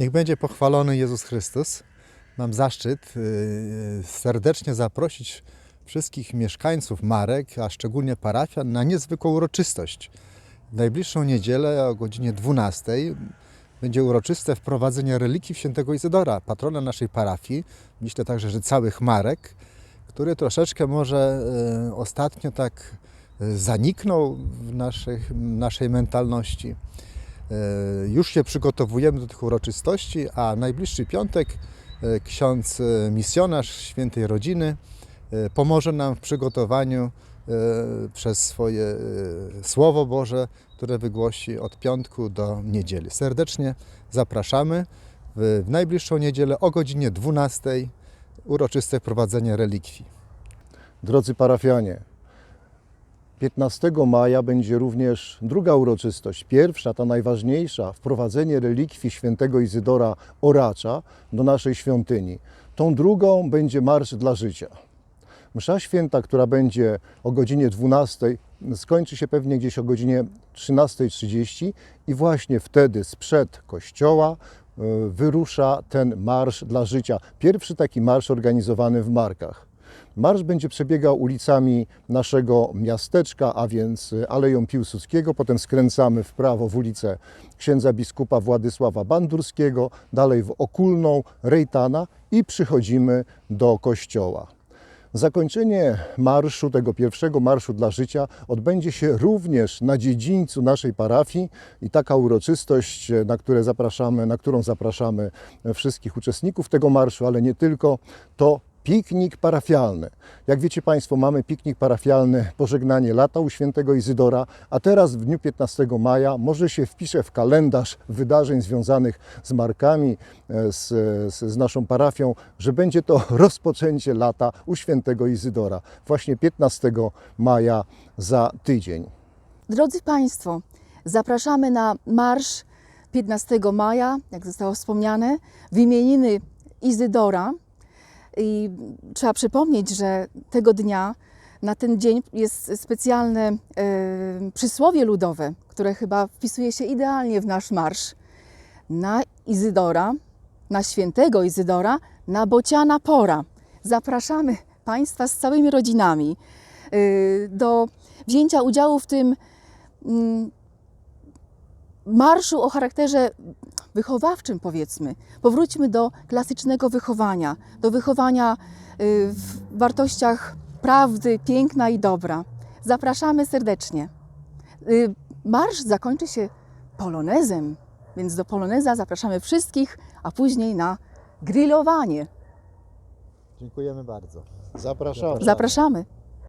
Niech będzie pochwalony Jezus Chrystus. Mam zaszczyt y, serdecznie zaprosić wszystkich mieszkańców Marek, a szczególnie parafian, na niezwykłą uroczystość. W najbliższą niedzielę o godzinie 12 będzie uroczyste wprowadzenie relikwii świętego Izydora, patrona naszej parafii, myślę także, że całych Marek, który troszeczkę może y, ostatnio tak y, zaniknął w naszych, naszej mentalności. E, Już się przygotowujemy do tych uroczystości, a najbliższy piątek e, ksiądz e, misjonarz świętej rodziny pomoże nam w przygotowaniu przez swoje Słowo Boże, które wygłosi od piątku do niedzieli. Serdecznie zapraszamy w najbliższą niedzielę o godzinie 12 uroczyste prowadzenie relikwii. Drodzy parafianie, 15 maja będzie również druga uroczystość. Pierwsza, ta najważniejsza, wprowadzenie relikwii świętego Izydora Oracza do naszej świątyni. Tą drugą będzie Marsz dla Życia. Msza święta, która będzie o godzinie 12, skończy się pewnie gdzieś o godzinie 13.30 i właśnie wtedy sprzed kościoła e, wyrusza ten Marsz dla Życia. Pierwszy taki marsz organizowany w Markach. Marsz będzie przebiegał ulicami naszego miasteczka, a więc Aleją Piłsudskiego, potem skręcamy w prawo w ulicę księdza biskupa Władysława Bandurskiego, dalej w Okulną, Rejtana i przychodzimy do kościoła. Zakończenie marszu, tego pierwszego marszu dla życia, odbędzie się również na dziedzińcu naszej parafii i taka uroczystość, na, które zapraszamy, na którą zapraszamy wszystkich uczestników tego marszu, ale nie tylko, to piknik parafialny. Jak wiecie Państwo, mamy piknik parafialny Pożegnanie lata u świętego Izydora, a teraz w dniu 15 maja może się wpisze w kalendarz wydarzeń związanych z markami, e, z, z, naszą parafią, że będzie to rozpoczęcie lata u świętego Izydora. Właśnie 15 maja za tydzień. Drodzy Państwo, zapraszamy na marsz 15 maja, jak zostało wspomniane, w imieniny Izydora. I trzeba przypomnieć, że tego dnia, na ten dzień jest specjalne e, przysłowie ludowe, które chyba wpisuje się idealnie w nasz marsz. Na Izydora, na świętego Izydora, na bociana pora. Zapraszamy Państwa z całymi rodzinami y, do wzięcia udziału w tym mm, marszu o charakterze wychowawczym, powiedzmy. Powróćmy do klasycznego wychowania, do wychowania y, w wartościach prawdy, piękna i dobra. Zapraszamy serdecznie. Y, Marsz zakończy się polonezem, więc do poloneza zapraszamy wszystkich, a później na grillowanie. Dziękujemy bardzo. Zapraszamy. Zapraszamy.